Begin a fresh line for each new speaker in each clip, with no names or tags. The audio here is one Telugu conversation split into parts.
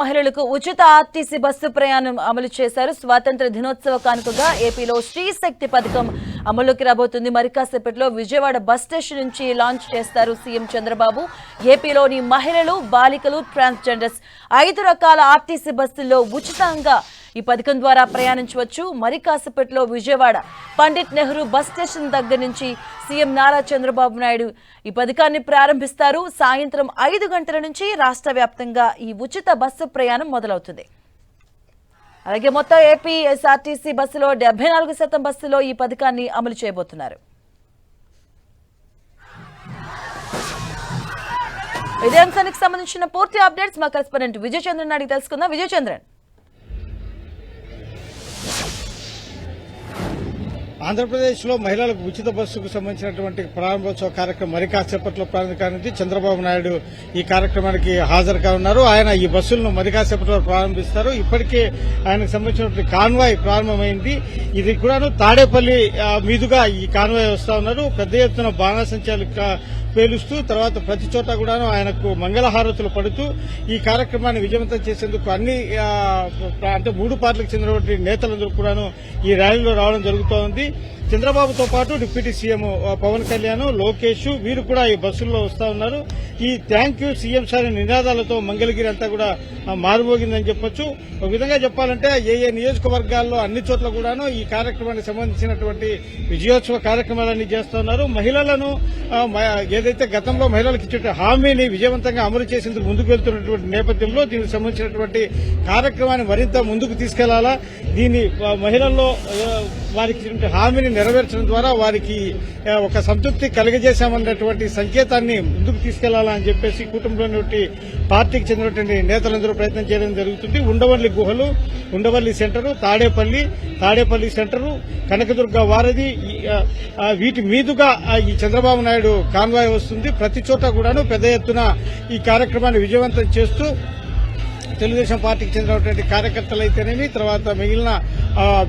మహిళలకు ఉచిత ఆర్టీసీ బస్సు ప్రయాణం అమలు చేశారు. స్వాతంత్ర దినోత్సవ కానుకగా ఏపీలో శ్రీశక్తి పథకం అమలుకి రాబోతుంది. మరి కాసేపట్లో విజయవాడ బస్ స్టేషన్ నుంచి లాంచ్ చేస్తారు సీఎం చంద్రబాబు. ఏపీలోని మహిళలు బాలికలు ట్రాన్స్జెండర్స్ ఐదు రకాల ఆర్టీసీ బస్సుల్లో ఉచితంగా ఈ పథకం ద్వారా ప్రయాణించవచ్చు. మరి కాసేపట్లో విజయవాడ పండిట్ నెహ్రూ బస్ స్టేషన్ దగ్గర నుంచి సీఎం నారా చంద్రబాబు నాయుడు ఈ పథకాన్ని ప్రారంభిస్తారు. సాయంత్రం ఐదు గంటల నుంచి రాష్ట్ర వ్యాప్తంగా ఈ ఉచిత బస్సు ప్రయాణం మొదలవుతుంది. అలాగే మొత్తం ఏపీ ఎస్ఆర్టీసీ బస్సులో డెబ్బై నాలుగు శాతం బస్సులో ఈ పథకాన్ని అమలు చేయబోతున్నారు. ఇదే అంశానికి సంబంధించిన పూర్తి అప్డేట్స్ మా కరెస్పాండెంట్ విజయచంద్రన్ అడిగి తెలుసుకుందాం. విజయచంద్రన్.
ఆంధ్రప్రదేశ్లో మహిళలకు ఉచిత బస్సుకు సంబంధించినటువంటి ప్రారంభోత్సవ కార్యక్రమం మరి కాసేపట్లో ప్రారంభించడానికి చంద్రబాబు నాయుడు ఈ కార్యక్రమానికి హాజరు కానున్నారు. ఆయన ఈ బస్సులను మరి కాసేపట్లో ప్రారంభిస్తారు. ఇప్పటికే ఆయనకు సంబంధించినటువంటి కాన్వాయ్ ప్రారంభమైంది. ఇది కూడాను తాడేపల్లి మీదుగా ఈ కాన్వాయ్ వస్తా ఉన్నారు. పెద్ద ఎత్తున బాణాసంచాలు పేలుస్తూ తర్వాత ప్రతి చోట కూడాను ఆయనకు మంగళహారతులు పడుతూ ఈ కార్యక్రమాన్ని విజయవంతం చేసేందుకు అన్ని అంటే మూడు పార్టీలకు చెందినటువంటి నేతలందరూ కూడాను ఈ ర్యాలీలో రావడం జరుగుతోంది. చంద్రబాబుతో పాటు డిప్యూటీ సీఎం పవన్ కళ్యాణ్ లోకేష్ వీరు కూడా ఈ బస్సుల్లో వస్తా ఉన్నారు. ఈ థ్యాంక్ యూ సీఎం సార్ అనే నినాదాలతో మంగళగిరి అంతా కూడా ఆ, మారుమోగిందని చెప్పొచ్చు. ఒక విధంగా చెప్పాలంటే ఏ ఏ నియోజకవర్గాల్లో అన్ని చోట్ల కూడాను ఈ కార్యక్రమానికి సంబంధించినటువంటి విజయోత్సవ కార్యక్రమాలన్నీ చేస్తున్నారు మహిళలను ఏదైతే గతంలో మహిళలకు ఇచ్చే హామీని విజయవంతంగా అమలు చేసేందుకు ముందుకు వెళ్తున్నటువంటి నేపథ్యంలో దీనికి సంబంధించినటువంటి కార్యక్రమాన్ని మరింత ముందుకు తీసుకెళ్ళాలా? దీన్ని మహిళల్లో వారికి హామీని నెరవేర్చడం ద్వారా వారికి ఒక సంతృప్తి కలిగజేశామన్నటువంటి సంకేతాన్ని ముందుకు తీసుకెళ్ళాలని చెప్పేసి కుటుంబంలోని పార్టీకి చెందినటువంటి నేతలందరూ ప్రయత్నం చేయడం జరుగుతుంది. ఉండవల్లి గుహలు ఉండవల్లి సెంటరు తాడేపల్లి తాడేపల్లి సెంటరు కనకదుర్గ వారధి వీటి మీదుగా ఈ చంద్రబాబు నాయుడు కాన్వాయ్ వస్తుంది. ప్రతి చోట కూడాను పెద్ద ఎత్తున ఈ కార్యక్రమాన్ని విజయవంతం చేస్తూ తెలుగుదేశం పార్టీకి చెందినటువంటి కార్యకర్తలు అయితేనేమి తర్వాత మిగిలిన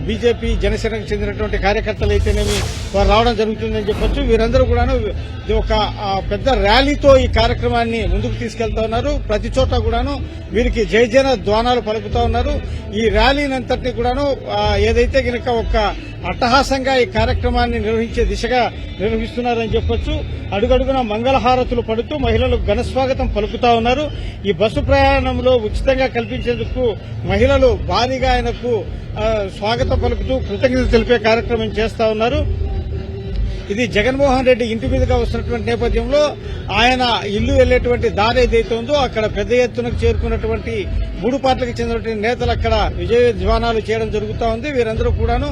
బీజేపీ జనసేనకు చెందినటువంటి కార్యకర్తలు అయితేనేమి వారు రావడం జరుగుతుందని చెప్పొచ్చు. వీరందరూ కూడాను ఇది ఒక పెద్ద ర్యాలీతో ఈ కార్యక్రమాన్ని ముందుకు తీసుకెళ్తా ఉన్నారు. ప్రతి చోట కూడాను వీరికి జయజన ద్వానాలు పలుకుతా ఉన్నారు. ఈ ర్యాలీనంతటిని కూడాను ఏదైతే గనక ఒక అట్టహాసంగా ఈ కార్యక్రమాన్ని నిర్వహించే దిశగా నిర్వహిస్తున్నారని చెప్పొచ్చు. అడుగడుగున మంగళహారతులు పడుతూ మహిళలకు ఘనస్వాగతం పలుకుతా ఉన్నారు. ఈ బస్సు ప్రయాణంలో ఉచితంగా కల్పించేందుకు మహిళలు భారీగా ఆయనకు స్వాగతం పలుకుతూ కృతజ్ఞతలు తెలిపే కార్యక్రమం చేస్తా ఉన్నారు. ఇది జగన్మోహన్ రెడ్డి ఇంటి మీదుగా వస్తున్నటువంటి నేపథ్యంలో ఆయన ఇల్లు వెళ్ళేటువంటి దారి ఏదైతే ఉందో అక్కడ పెద్ద ఎత్తున చేరుకున్నటువంటి మూడు పార్టీలకు చెందినటువంటి నేతలు అక్కడ విజయ ధ్వానాలు చేయడం జరుగుతూ ఉంది. వీరందరూ కూడాను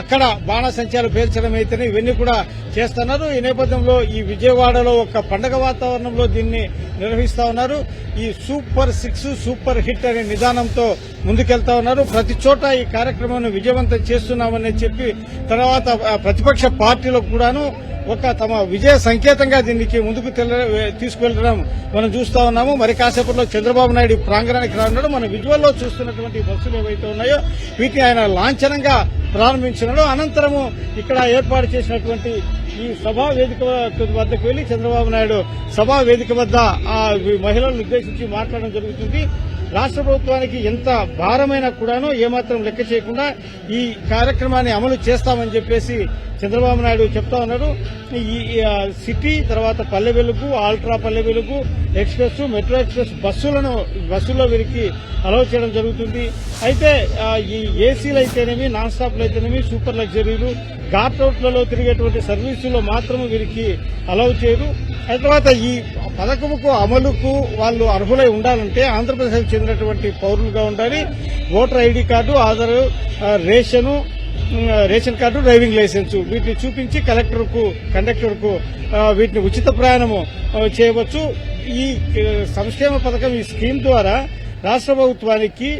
అక్కడ బాణసంచాలు పేల్చడం అయితేనే ఇవన్నీ కూడా చేస్తున్నారు. ఈ నేపథ్యంలో ఈ విజయవాడలో ఒక పండగ వాతావరణంలో దీన్ని నిర్వహిస్తా ఉన్నారు. ఈ సూపర్ సిక్స్ సూపర్ హిట్ అనే నిదానంతో ముందుకెళ్తా ఉన్నారు. ప్రతి చోట ఈ కార్యక్రమాన్ని విజయవంతం చేస్తున్నామని చెప్పి తర్వాత ప్రతిపక్ష పార్టీలకు కూడాను ఒక తమ విజయ సంకేతంగా దీనికి ముందుకు తీసుకువెళ్ళడం మనం చూస్తా ఉన్నాము. మరి కాసేపట్లో చంద్రబాబు నాయుడు ప్రాంగణానికి ఇక్కడ రానున్నాడు. మనం విజువల్లో చూస్తున్నటువంటి బస్సులు ఏవైతే ఉన్నాయో వీటిని ఆయన లాంఛనంగా ప్రారంభించినాడు అనంతరము ఇక్కడ ఏర్పాటు చేసినటువంటి ఈ సభా వేదిక వద్దకు వెళ్ళి చంద్రబాబు నాయుడు సభా వేదిక వద్ద ఆ మహిళలను ఉద్దేశించి మాట్లాడడం జరుగుతుంది. రాష్ట్ర ప్రభుత్వానికి ఎంత భారమైనా కూడాను ఏమాత్రం లెక్క చేయకుండా ఈ కార్యక్రమాన్ని అమలు చేస్తామని చెప్పేసి చంద్రబాబు నాయుడు చెప్తా ఉన్నారు ఈ సిటీ తర్వాత Palle Velugu ultra Palle Velugu express metro express బస్సులను బస్సుల్లో వీరికి అలౌ చేయడం జరుగుతుంది. అయితే ఈ ఏసీలు అయితేనేమి నాన్ స్టాప్లు అయితేనేమి సూపర్ లగ్జరీలు ఘాట్ రోడ్లలో తిరిగేటువంటి సర్వీసుల్లో మాత్రం వీరికి అలౌ చేయరు. ఆ తర్వాత ఈ పథకముకు అమలుకు వాళ్ళు అర్హులై ఉండాలంటే ఆంధ్రప్రదేశ్కి చెందినటువంటి పౌరులుగా ఉండాలి. Voter ID card Aadhaar ration ration card driving licence. వీటిని చూపించి కలెక్టర్కు కండక్టర్కు వీటిని ఉచిత ప్రయాణము చేయవచ్చు. ఈ సంక్షేమ పథకం ఈ స్కీమ్ ద్వారా రాష్ట్ర ప్రభుత్వానికి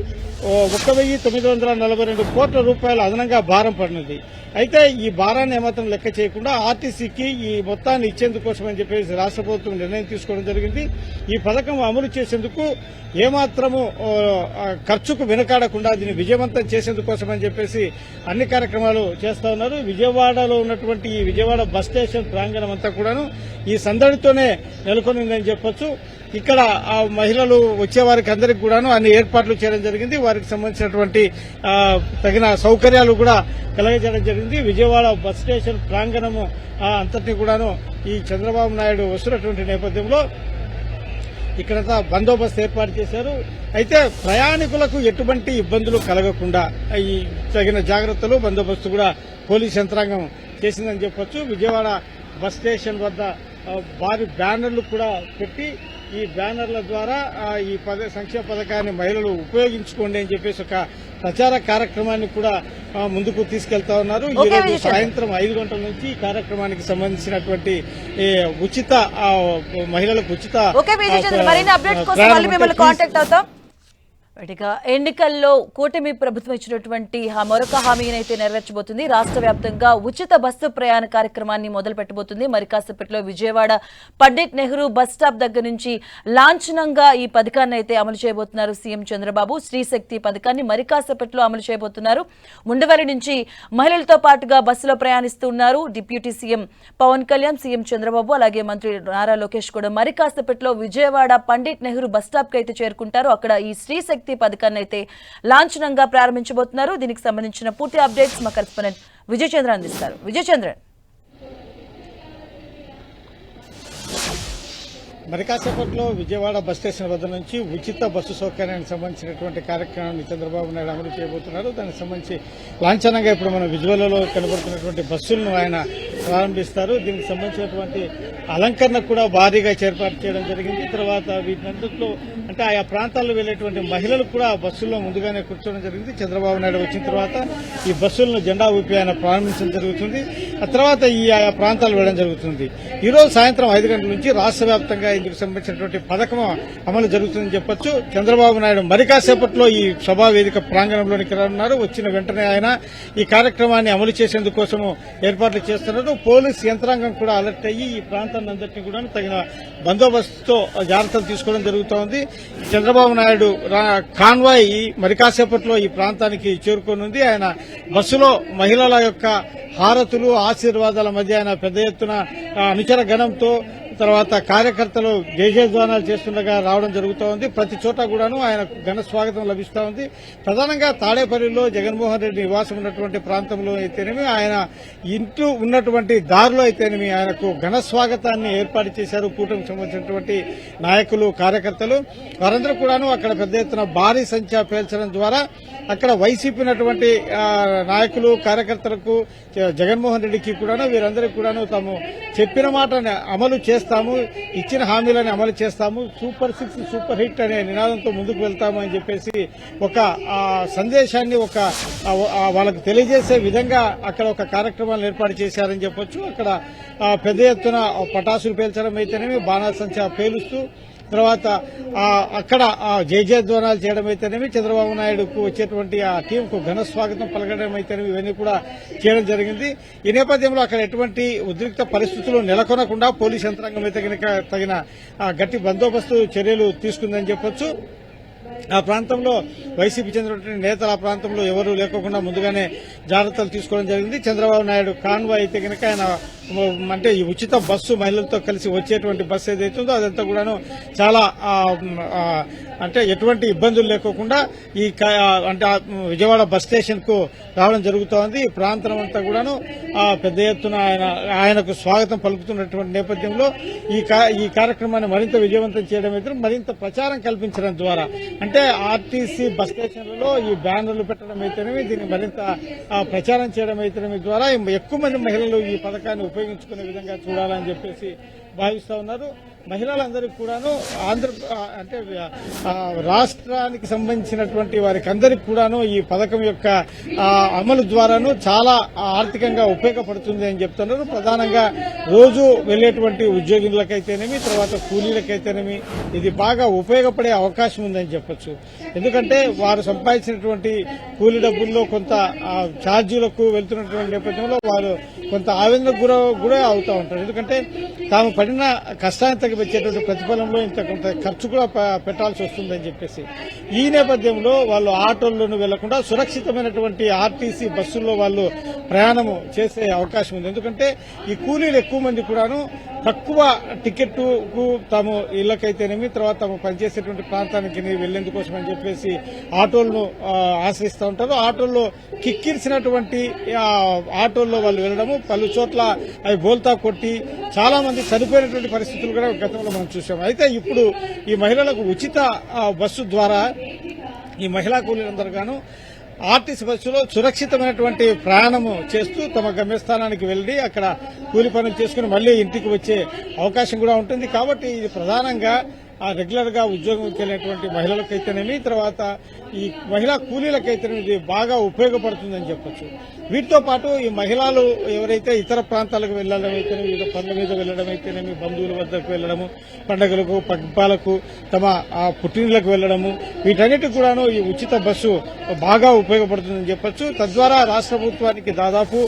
ఒక ఒక్క వెయ్యి తొమ్మిది వందల నలభై రెండు కోట్ల రూపాయల అదనంగా భారం పడినది. అయితే ఈ భారాన్ని ఏమాత్రం లెక్క చేయకుండా ఆర్టీసీకి ఈ మొత్తాన్ని ఇచ్చేందుకోసం అని చెప్పేసి రాష్ట్ర ప్రభుత్వం నిర్ణయం తీసుకోవడం జరిగింది. ఈ పథకం అమలు చేసేందుకు ఏమాత్రము ఖర్చుకు వెనుకాడకుండా దీన్ని విజయవంతం చేసేందుకోసం అని చెప్పేసి అన్ని కార్యక్రమాలు చేస్తా ఉన్నారు. విజయవాడలో ఉన్నటువంటి ఈ విజయవాడ బస్ స్టేషన్ ప్రాంగణం అంతా కూడాను ఈ సందడితోనే నెలకొనిందని చెప్పొచ్చు. ఇక్కడ ఆ మహిళలు వచ్చే వారికి అందరికి కూడాను అన్ని ఏర్పాట్లు చేయడం జరిగింది. వారికి సంబంధించినటువంటి తగిన సౌకర్యాలు కూడా కలగజేయడం జరిగింది. విజయవాడ బస్ స్టేషన్ ప్రాంగణము అంతటిని కూడాను ఈ చంద్రబాబు నాయుడు వస్తున్నటువంటి నేపథ్యంలో ఇక్కడంతా బందోబస్తు ఏర్పాటు చేశారు. అయితే ప్రయాణికులకు ఎటువంటి ఇబ్బందులు కలగకుండా ఈ తగిన జాగ్రత్తలు బందోబస్తు కూడా పోలీస్ యంత్రాంగం చేసిందని చెప్పొచ్చు. విజయవాడ బస్ స్టేషన్ వద్ద భారీ బ్యానర్లు కూడా పెట్టి ఈ బ్యానర్ల ద్వారా ఈ పద సంక్షేమ పథకాన్ని మహిళలు ఉపయోగించుకోండి అని చెప్పేసి ఒక ప్రచార కార్యక్రమాన్ని కూడా ముందుకు తీసుకెళ్తా ఉన్నారు ఈ రోజు. సాయంత్రం ఐదు గంటల నుంచి ఈ కార్యక్రమానికి సంబంధించినటువంటి ఉచిత మహిళలకు ఉచిత
మరిన్ని అప్డేట్స్ కోసం మళ్ళీ మిమ్మల్ని కాంటాక్ట్ అవుతాం ఇక ఎన్నికల్లో కూటమి ప్రభుత్వం ఇచ్చినటువంటి మరొక హామీని అయితే నెరవేర్చబోతుంది. రాష్ట్ర వ్యాప్తంగా ఉచిత బస్సు ప్రయాణ కార్యక్రమాన్ని మొదలు పెట్టబోతుంది. మరి కాసేపట్లో విజయవాడ పండిట్ నెహ్రూ బస్ స్టాప్ దగ్గర నుంచి లాంఛనంగా ఈ పథకాన్ని అయితే అమలు చేయబోతున్నారు సీఎం చంద్రబాబు. శ్రీశక్తి పథకాన్ని మరి కాసేపట్లో అమలు చేయబోతున్నారు. ఉండవల్లి నుంచి మహిళలతో పాటుగా బస్సులో ప్రయాణిస్తున్నారు deputy CM Pawan Kalyan CM Chandrababu అలాగే మంత్రి నారా లోకేష్ కూడా. మరి కాసేపట్లో విజయవాడ పండిట్ నెహ్రూ బస్ స్టాప్ అయితే చేరుకుంటారు. అక్కడ ఈ శ్రీశక్తి పథకాన్ని అయితే లాంఛనంగా ప్రారంభించబోతున్నారు. దీనికి సంబంధించిన పూర్తి అప్డేట్స్ మా కరెస్పాండెంట్ విజయచంద్ర అందిస్తారు. విజయచంద్రన్.
మరి కాసేపట్లో విజయవాడ బస్ స్టేషన్ వద్ద నుంచి ఉచిత బస్సు సౌకర్యానికి సంబంధించినటువంటి కార్యక్రమాన్ని చంద్రబాబు నాయుడు అమలు చేయబోతున్నారు. దానికి సంబంధించి లాంఛనంగా ఇప్పుడు మనం విజువల్లో కనబడుతున్నటువంటి బస్సులను ఆయన ప్రారంభిస్తారు. దీనికి సంబంధించినటువంటి అలంకరణ కూడా భారీగా ఏర్పాటు చేయడం జరిగింది. తర్వాత వీటినంతట్లో అంటే ఆయా ప్రాంతాల్లో వెళ్ళేటువంటి మహిళలు కూడా బస్సుల్లో ముందుగానే కూర్చోవడం జరిగింది. చంద్రబాబు నాయుడు వచ్చిన తర్వాత ఈ బస్సులను జెండా ఊపి ఆయన ప్రారంభించడం జరుగుతుంది. ఆ తర్వాత ఈ ఆయా ప్రాంతాలు వెళ్ళడం జరుగుతుంది. ఈ రోజు సాయంత్రం ఐదు గంటల నుంచి రాష్ట్ర వ్యాప్తంగా ఇందుకు సంబంధించినటువంటి పథకం అమలు జరుగుతుందని చెప్పొచ్చు. చంద్రబాబు నాయుడు మరి కాసేపట్లో ఈ సభా వేదిక ప్రాంగణంలోనికి రానున్నారు. వచ్చిన వెంటనే ఆయన ఈ కార్యక్రమాన్ని అమలు చేసేందుకోసము ఏర్పాట్లు చేస్తున్నారు. పోలీస్ యంత్రాంగం కూడా అలర్ట్ అయ్యి ఈ ప్రాంతాన్ని అందరినీ కూడా తగిన బందోబస్తుతో జాగ్రత్తలు తీసుకోవడం జరుగుతోంది. చంద్రబాబు నాయుడు రా- కాన్వాయ్ ఈ మరి కాసేపట్లో ఈ ప్రాంతానికి చేరుకోనుంది. ఆయన బస్సులో మహిళల యొక్క హారతులు ఆశీర్వాదాల మధ్య ఆయన పెద్ద ఎత్తున అనుచర గణంతో తర్వాత కార్యకర్తలు జయజయధ్వానాలు చేస్తుండగా రావడం జరుగుతోంది. ప్రతి చోట కూడాను ఆయన ఘన స్వాగతం లభిస్తూ ఉంది ప్రధానంగా తాడేపల్లిలో జగన్మోహన్ రెడ్డి నివాసం ఉన్నటువంటి ప్రాంతంలో అయితేనేమి ఆయన ఇంటూ ఉన్నటువంటి దారిలో అయితేనేమి ఆయనకు ఘన స్వాగతాన్ని ఏర్పాటు చేశారు కూటమికి సంబంధించినటువంటి నాయకులు కార్యకర్తలు. వారందరూ కూడాను అక్కడ పెద్ద ఎత్తున భారీ సంఖ్య పేల్చడం ద్వారా అక్కడ వైసీపీ ఉన్నటువంటి నాయకులు కార్యకర్తలకు జగన్మోహన్ రెడ్డికి కూడాను వీరందరికీ కూడాను తాము చెప్పిన మాట అమలు చేస్తారు చేస్తాము ఇచ్చిన హామీలను అమలు చేస్తాము. సూపర్ సిక్స్ సూపర్ హిట్ అనే నినాదంతో ముందుకు వెళ్తాము అని చెప్పేసి ఒక సందేశాన్ని ఒక వాళ్ళకు తెలియజేసే విధంగా అక్కడ ఒక కార్యక్రమాలను ఏర్పాటు చేశారని చెప్పొచ్చు. అక్కడ పెద్ద ఎత్తున పటాసులు పేల్చడం అయితేనేమి బాణాసంచా పేలుస్తూ తర్వాత అక్కడ ఆ, ధ్వనాలు చేయడం అయితేనేమి చంద్రబాబు నాయుడుకు వచ్చేటువంటి ఆ టీంకు ఘన స్వాగతం పలకడం అయితేనేమి ఇవన్నీ కూడా చేయడం జరిగింది. ఈ నేపథ్యంలో అక్కడ ఎటువంటి ఉద్రిక్త పరిస్థితులు నెలకొనకుండా పోలీస్ యంత్రాంగం అయితే తగిన ఆ, గట్టి బందోబస్తు చర్యలు తీసుకుందని చెప్పొచ్చు. ఆ ప్రాంతంలో వైసీపీ చెందినటువంటి నేతలు ఆ ప్రాంతంలో ఎవరు లేకోకుండా ముందుగానే జాగ్రత్తలు తీసుకోవడం జరిగింది. చంద్రబాబు నాయుడు కాన్వాయ్ అయితే కనుక ఆయన అంటే ఈ ఉచిత బస్సు మహిళలతో కలిసి వచ్చేటువంటి బస్సు ఏదైతే ఉందో అదంతా కూడాను చాలా అంటే ఎటువంటి ఇబ్బందులు లేకోకుండా ఈ క- అంటే విజయవాడ బస్ స్టేషన్కు రావడం జరుగుతోంది. ఈ ప్రాంతం అంతా కూడాను ఆ, పెద్ద ఎత్తున ఆయన ఆయనకు స్వాగతం పలుకుతున్నటువంటి నేపథ్యంలో ఈ ఈ కార్యక్రమాన్ని మరింత విజయవంతం చేయడం అయితే మరింత ప్రచారం కల్పించడం ద్వారా అంటే ఆర్టీసీ బస్ స్టేషన్లలో ఈ బ్యానర్లు పెట్టడం అయితేనేమి దీన్ని మరింత ప్రచారం చేయడం అయితేనేమి ద్వారా ఎక్కువ మంది మహిళలు ఈ పథకాన్ని ఉపయోగించుకునే విధంగా చూడాలని చెప్పేసి భావిస్తూ ఉన్నారు. మహిళలందరికీ కూడాను ఆంధ్ర అంటే రాష్ట్రానికి సంబంధించినటువంటి వారికి అందరికి కూడాను ఈ పథకం యొక్క అమలు ద్వారాను చాలా ఆర్థికంగా ఉపయోగపడుతుంది అని చెప్తున్నారు. ప్రధానంగా రోజు వెళ్ళేటువంటి ఉద్యోగులకైతేనేమి తర్వాత కూలీలకైతేనేమి ఇది బాగా ఉపయోగపడే అవకాశం ఉందని చెప్పొచ్చు. ఎందుకంటే వారు సంపాదించినటువంటి కూలీ డబ్బుల్లో కొంత ఛార్జీలకు వెళ్తున్నటువంటి నేపథ్యంలో వారు కొంత ఆవేదనకు గుర గురే అవుతూ ఉంటారు. ఎందుకంటే తాము పడిన కష్టానికి తగ్గ వచ్చేటువంటి ప్రతిఫలంలో ఇంత కొంత ఖర్చు కూడా పెట్టాల్సి వస్తుందని చెప్పేసి. ఈ నేపథ్యంలో వాళ్ళు ఆటోల్లోనూ వెళ్ళకుండా సురక్షితమైనటువంటి ఆర్టీసీ బస్సుల్లో వాళ్ళు ప్రయాణము చేసే అవకాశం ఉంది. ఎందుకంటే ఈ కూలీలు ఎక్కువ మంది కూడాను తక్కువ టికెట్కు తాము ఇళ్ళకైతేనేమి తర్వాత తాము పనిచేసేటువంటి ప్రాంతానికి వెళ్ళేందుకోసం అని చెప్పేసి ఆటోలను ఆశ్రయిస్తూ ఉంటారు. ఆటోల్లో కిక్కిరిసినటువంటి ఆటోల్లో వాళ్ళు వెళ్ళడము పలు చోట్ల అవి బోల్తా కొట్టి చాలా మంది చనిపోయినటువంటి పరిస్థితులు కూడా గతంలో మనం చూసాం. అయితే ఇప్పుడు ఈ మహిళలకు ఉచిత బస్సు ద్వారా ఈ మహిళా కూలీలందరూ గాను ఆర్టీసీ బస్సులో సురక్షితమైనటువంటి ప్రయాణము చేస్తూ తమ గమ్యస్థానానికి వెళ్ళి అక్కడ కూలి పనులు చేసుకుని మళ్ళీ ఇంటికి వచ్చే అవకాశం కూడా ఉంటుంది. కాబట్టి ఇది ప్రధానంగా ఆ రెగ్యులర్గా ఉద్యోగంకి వెళ్ళినటువంటి మహిళలకైతేనేమి తర్వాత ఈ మహిళా కూలీలకైతేనేమి ఇది బాగా ఉపయోగపడుతుందని చెప్పొచ్చు. వీటితో పాటు ఈ మహిళలు ఎవరైతే ఇతర ప్రాంతాలకు వెళ్ళడం అయితేనేమి వివిధ పనుల మీద వెళ్ళడం అయితేనేమి బంధువుల వద్దకు వెళ్ళడము పండుగలకు పగ్పాలకు తమ ఆ పుట్టినలకు వెళ్ళడము వీటన్నిటికి కూడాను ఈ ఉచిత బస్సు బాగా ఉపయోగపడుతుందని చెప్పొచ్చు. తద్వారా రాష్ట్ర ప్రభుత్వానికి దాదాపు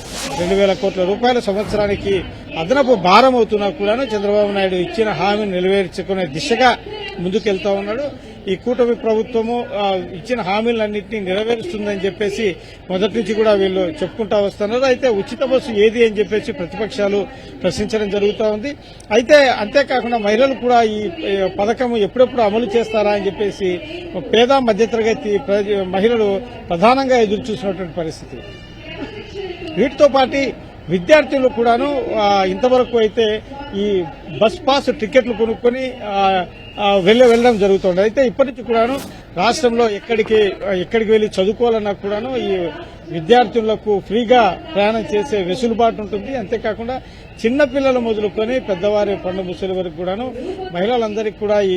రెండు వేల కోట్ల రూపాయల సంవత్సరానికి అదనపు భారం అవుతున్నా కూడా చంద్రబాబు నాయుడు ఇచ్చిన హామీని నెరవేర్చుకునే దిశగా ముందుకెళ్తా ఉన్నాడు. ఈ కూటమి ప్రభుత్వము ఇచ్చిన హామీలన్నింటినీ నెరవేరుస్తుందని చెప్పేసి మొదటి నుంచి కూడా వీళ్ళు చెప్పుకుంటా వస్తున్నారు. అయితే ఉచిత బస్సు ఏది అని చెప్పేసి ప్రతిపక్షాలు ప్రశ్నించడం జరుగుతూ ఉంది. అయితే అంతేకాకుండా మహిళలు కూడా ఈ పథకం ఎప్పుడెప్పుడు అమలు చేస్తారా అని చెప్పేసి పేద మధ్యతరగతి ప్రజ- మహిళలు ప్రధానంగా ఎదురు చూసినటువంటి పరిస్థితి. వీటితో పాటు విద్యార్థులు కూడాను ఇంతవరకు అయితే ఈ బస్ పాస్ టికెట్లు కొనుక్కొని వెళ్ళ వెళ్ళడం జరుగుతుంది. అయితే ఇప్పటి నుంచి కూడాను రాష్ట్రంలో ఎక్కడికి ఎక్కడికి వెళ్ళి చదువుకోవాలన్నా కూడాను ఈ విద్యార్థులకు ఫ్రీగా ప్రయాణం చేసే వెసులుబాటు ఉంటుంది. అంతేకాకుండా చిన్నపిల్లలు మొదలుకొని పెద్దవారి పండు ముసలి వరకు కూడాను మహిళలందరికీ కూడా ఈ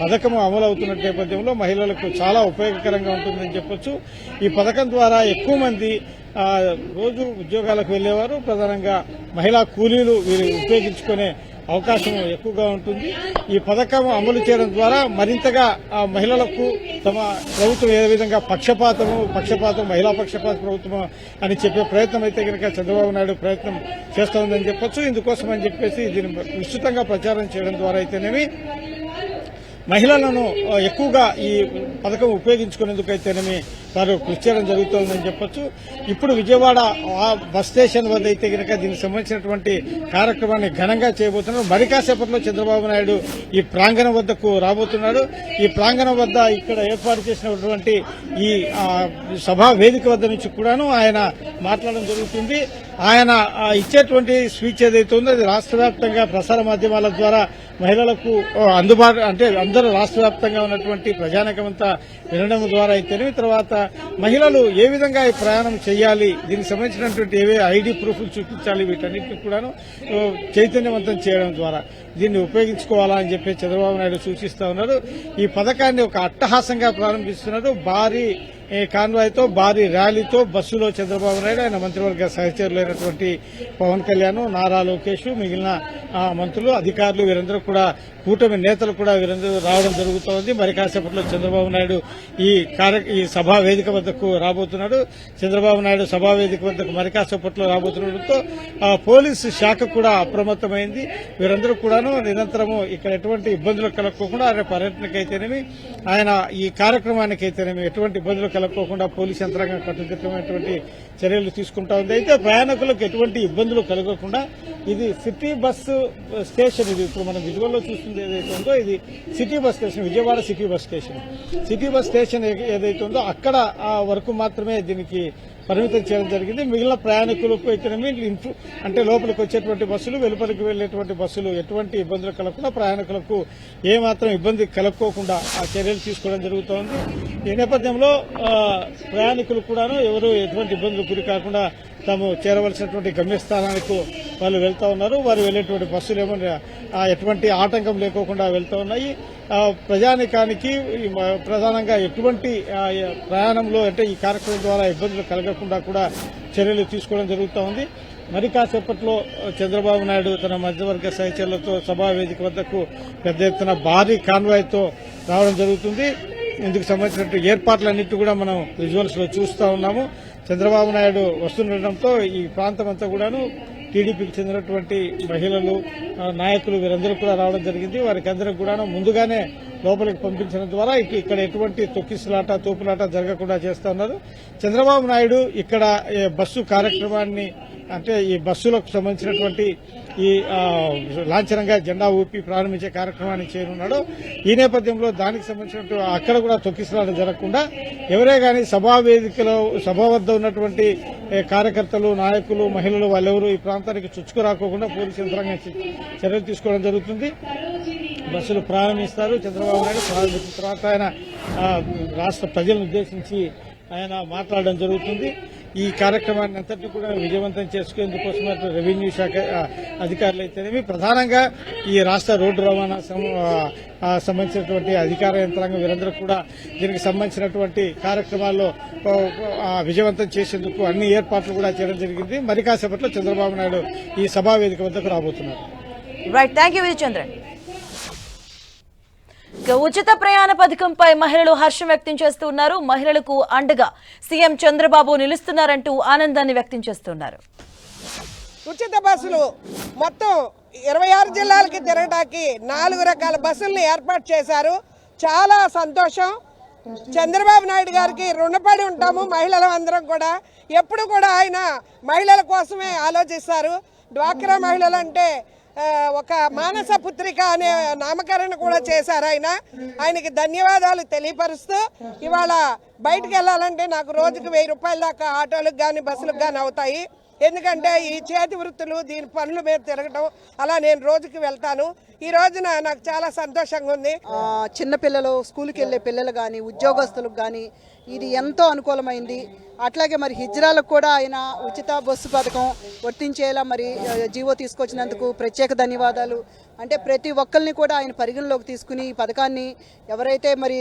పథకం అమలు అవుతున్న నేపథ్యంలో మహిళలకు చాలా ఉపయోగకరంగా ఉంటుందని చెప్పొచ్చు. ఈ పథకం ద్వారా ఎక్కువ మంది రోజు ఉద్యోగాలకు వెళ్ళేవారు ప్రధానంగా మహిళా కూలీలు వీరు ఉపయోగించుకునే అవకాశం ఎక్కువగా ఉంటుంది. ఈ పథకం అమలు చేయడం ద్వారా మరింతగా ఆ మహిళలకు తమ ప్రభుత్వం ఏ విధంగా పక్షపాతము పక్షపాతం మహిళా పక్షపాత ప్రభుత్వం అని చెప్పే ప్రయత్నం అయితే కనుక చంద్రబాబు నాయుడు ప్రయత్నం చేస్తోందని చెప్పొచ్చు. ఇందుకోసం అని చెప్పేసి దీన్ని విస్తృతంగా ప్రచారం చేయడం ద్వారా అయితేనేమి మహిళలను ఎక్కువగా ఈ పథకం ఉపయోగించుకునేందుకు వారు కృషి చేయడం జరుగుతోందని చెప్పొచ్చు. ఇప్పుడు విజయవాడ ఆ బస్ స్టేషన్ వద్ద అయితే కనుక దీనికి సంబంధించినటువంటి కార్యక్రమాన్ని ఘనంగా చేయబోతున్నారు. మరి కాసేపట్లో చంద్రబాబు నాయుడు ఈ ప్రాంగణం వద్దకు రాబోతున్నాడు. ఈ ప్రాంగణం వద్ద ఇక్కడ ఏర్పాటు చేసినటువంటి ఈ సభా వేదిక వద్ద నుంచి కూడాను ఆయన మాట్లాడడం జరుగుతుంది. ఆయన ఇచ్చేటువంటి స్పీచ్ ఏదైతే ఉందో అది రాష్ట్ర వ్యాప్తంగా ప్రసార మాధ్యమాల ద్వారా మహిళలకు అందుబాటు అంటే అందరూ రాష్ట్ర వ్యాప్తంగా ఉన్నటువంటి ప్రజానికమంతా వినడం ద్వారా అయితేనే తర్వాత మహిళలు ఏ విధంగా ఈ ప్రయాణం చేయాలి దీనికి సంబంధించినటువంటి ఏవే ఐడి ప్రూఫ్లు చూపించాలి వీటన్నిటిని కూడాను చైతన్యవంతం చేయడం ద్వారా. దీన్ని ఉపయోగించుకోవాలా అని చెప్పి చంద్రబాబు నాయుడు సూచిస్తా ఉన్నారు. ఈ పథకాన్ని ఒక అట్టహాసంగా ప్రారంభిస్తున్నారు. భారీ కాన్వాయ్తో భారీ ర్యాలీతో బస్సులో చంద్రబాబు నాయుడు ఆయన మంత్రివర్గ సహచరులైనటువంటి పవన్ కళ్యాణ్ నారా లోకేష్ మిగిలిన మంత్రులు అధికారులు వీరందరూ కూడా కూటమి నేతలు కూడా వీరందరూ రావడం జరుగుతోంది. మరి కాసేపట్లో చంద్రబాబు నాయుడు ఈ కార్య ఈ సభా వేదిక వద్దకు రాబోతున్నాడు. చంద్రబాబు నాయుడు సభా వేదిక వద్దకు మరి కాసేపట్లో రాబోతుండటంతో పోలీసు శాఖ కూడా అప్రమత్తమైంది. వీరందరూ కూడాను నిరంతరము ఇక్కడ ఎటువంటి ఇబ్బందులు కలగకుండా ఆయన పర్యటనకైతేనేమి ఆయన ఈ కార్యక్రమానికైతేనేమి ఎటువంటి ఇబ్బందులు కలగకోకుండా పోలీసు యంత్రాంగం కట్టుదిట్టమైనటువంటి చర్యలు తీసుకుంటా ఉంది. అయితే ప్రయాణికులకు ఎటువంటి ఇబ్బందులు కలగకుండా ఇది సిటీ బస్సు స్టేషన్ ఇది. ఇప్పుడు మనం విజువల్లో చూస్తుంది ఏదైతే ఉందో ఇది city bus station Vijayawada city bus station. City bus station ఏదైతే ఉందో అక్కడ ఆ వరకు మాత్రమే దీనికి పరిమితం చేయడం జరిగింది. మిగిలిన ప్రయాణికులకు అయితేనేమి ఇంట్లో అంటే లోపలికి వచ్చేటువంటి బస్సులు వెలుపలికి వెళ్ళేటువంటి బస్సులు ఎటువంటి ఇబ్బందులు కలగకుండా ప్రయాణికులకు ఏమాత్రం ఇబ్బంది కలగకోకుండా ఆ చర్యలు తీసుకోవడం జరుగుతోంది. ఈ నేపథ్యంలో ప్రయాణికులు కూడాను ఎవరు ఎటువంటి ఇబ్బందులు గురి కాకుండా తాము చేరవలసినటువంటి గమ్యస్థానానికి వాళ్ళు వెళ్తా ఉన్నారు. వారు వెళ్ళేటువంటి బస్సులు ఏమో ఎటువంటి ఆటంకం లేకోకుండా వెళ్తూ ఉన్నాయి. ప్రజానికానికి ప్రధానంగా ఎటువంటి ప్రయాణంలో అంటే ఈ కార్యక్రమం ద్వారా ఇబ్బందులు కలగకుండా కూడా చర్యలు తీసుకోవడం జరుగుతూ ఉంది. మరి కాసేపట్లో చంద్రబాబు నాయుడు తన మధ్యవర్గ సహచరులతో సభా వేదిక వద్దకు పెద్ద ఎత్తున భారీ కాన్వాయ్తో రావడం జరుగుతుంది. ఇందుకు సంబంధించిన ఏర్పాట్లన్నిటి కూడా మనం విజువల్స్లో చూస్తూ ఉన్నాము. చంద్రబాబు నాయుడు వస్తుండటంతో ఈ ప్రాంతం అంతా కూడాను టీడీపీకి చెందినటువంటి మహిళలు నాయకులు వీరందరూ కూడా రావడం జరిగింది. వారికి అందరికి కూడా ముందుగానే లోపలికి పంపించడం ద్వారా ఇక్కడ ఎటువంటి తొక్కిసలాట తోపులాట జరగకుండా చేస్తా ఉన్నారు. చంద్రబాబు నాయుడు ఇక్కడ బస్సు కార్యక్రమాన్ని అంటే ఈ బస్సులకు సంబంధించినటువంటి ఈ లాంఛనంగా జెండా ఊపి ప్రారంభించే కార్యక్రమాన్ని చేయనున్నాడు. ఈ నేపథ్యంలో దానికి సంబంధించినట్టు అక్కడ కూడా తొక్కిసలాట జరగకుండా ఎవరే కానీ సభా వేదికలో సభ వద్ద ఉన్నటువంటి కార్యకర్తలు నాయకులు మహిళలు వాళ్ళెవరూ ఈ ప్రాంతానికి చుచ్చుకు రాకోకుండా పోలీసు యంత్రాంగం చర్యలు తీసుకోవడం జరుగుతుంది. బస్సులు ప్రారంభిస్తారు. చంద్రబాబు నాయుడు ప్రారంభించిన తర్వాత ఆయన రాష్ట్ర ప్రజలను ఉద్దేశించి ఆయన మాట్లాడడం జరుగుతుంది. ఈ కార్యక్రమాన్ని అంతటిని కూడా విజయవంతం చేసుకునేందుకోసం రెవెన్యూ శాఖ అధికారులు అయితేనేమి ప్రధానంగా ఈ రాష్ట్ర రోడ్డు రవాణా సం- సంబంధించినటువంటి అధికార యంత్రాంగం వీరందరూ కూడా దీనికి సంబంధించినటువంటి కార్యక్రమాల్లో విజయవంతం చేసేందుకు అన్ని ఏర్పాట్లు కూడా చేయడం జరిగింది. మరి కాసేపట్లో చంద్రబాబు నాయుడు ఈ సభా వేదిక వద్దకు రాబోతున్నారు.
రైట్ థ్యాంక్ యూ విజయచంద్రన్ ఉచిత ప్రయాణ పథకంపై మహిళలు హర్షం వ్యక్తం చేస్తున్నారు మహిళలకు అండగా సీఎం చంద్రబాబు నిలుస్తున్నారంటూ ఆనందాన్ని వ్యక్తం చేస్తున్నారు.
ఉచిత బస్సులు మొత్తం ఇరవై ఆరు జిల్లాలకి తిరగడానికి నాలుగు రకాల బస్సుల్ని ఏర్పాటు చేశారు. చాలా సంతోషం. చంద్రబాబు నాయుడు గారికి రుణపడి ఉంటాము మహిళలు అందరం కూడా. ఎప్పుడు కూడా ఆయన మహిళల కోసమే ఆలోచిస్తారు. డ్వాక్రా మహిళలు అంటే ఒక మానస పుత్రిక అనే నామకరణ కూడా చేశారు ఆయన. ఆయనకి ధన్యవాదాలు తెలియపరుస్తూ ఇవాళ బయటికి వెళ్ళాలంటే నాకు రోజుకు వెయ్యి రూపాయల దాకా ఆటోలకు కానీ బస్సులకు కానీ అవుతాయి. ఎందుకంటే ఈ చేతి వృత్తులు దీని పనుల మీద తిరగటం అలా నేను రోజుకి వెళ్తాను. ఈ రోజున నాకు చాలా సంతోషంగా ఉంది.
చిన్నపిల్లలు స్కూల్కి వెళ్ళే పిల్లలు కానీ ఉద్యోగస్తులకు కానీ ఇది ఎంతో అనుకూలమైంది. అట్లాగే మరి హిజ్రాలకు కూడా ఆయన ఉచిత బస్సు పథకం వర్తించేలా మరి జీవో తీసుకొచ్చినందుకు ప్రత్యేక ధన్యవాదాలు. అంటే ప్రతి ఒక్కరిని కూడా ఆయన పరిగణలోకి తీసుకుని ఈ పథకాన్ని ఎవరైతే మరి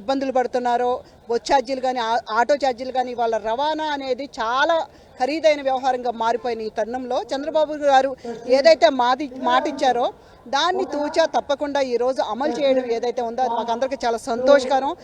ఇబ్బందులు పడుతున్నారో బస్ ఛార్జీలు కానీ ఆటో ఛార్జీలు కానీ వాళ్ళ రవాణా అనేది చాలా ఖరీదైన వ్యవహారంగా మారిపోయిన ఈ తరుణంలో చంద్రబాబు గారు ఏదైతే మాది మాట ఇచ్చారో దాన్ని తూచా తప్పకుండా ఈ రోజు అమలు చేయడం ఏదైతే ఉందో అది మాకు అందరికీ చాలా సంతోషకరం.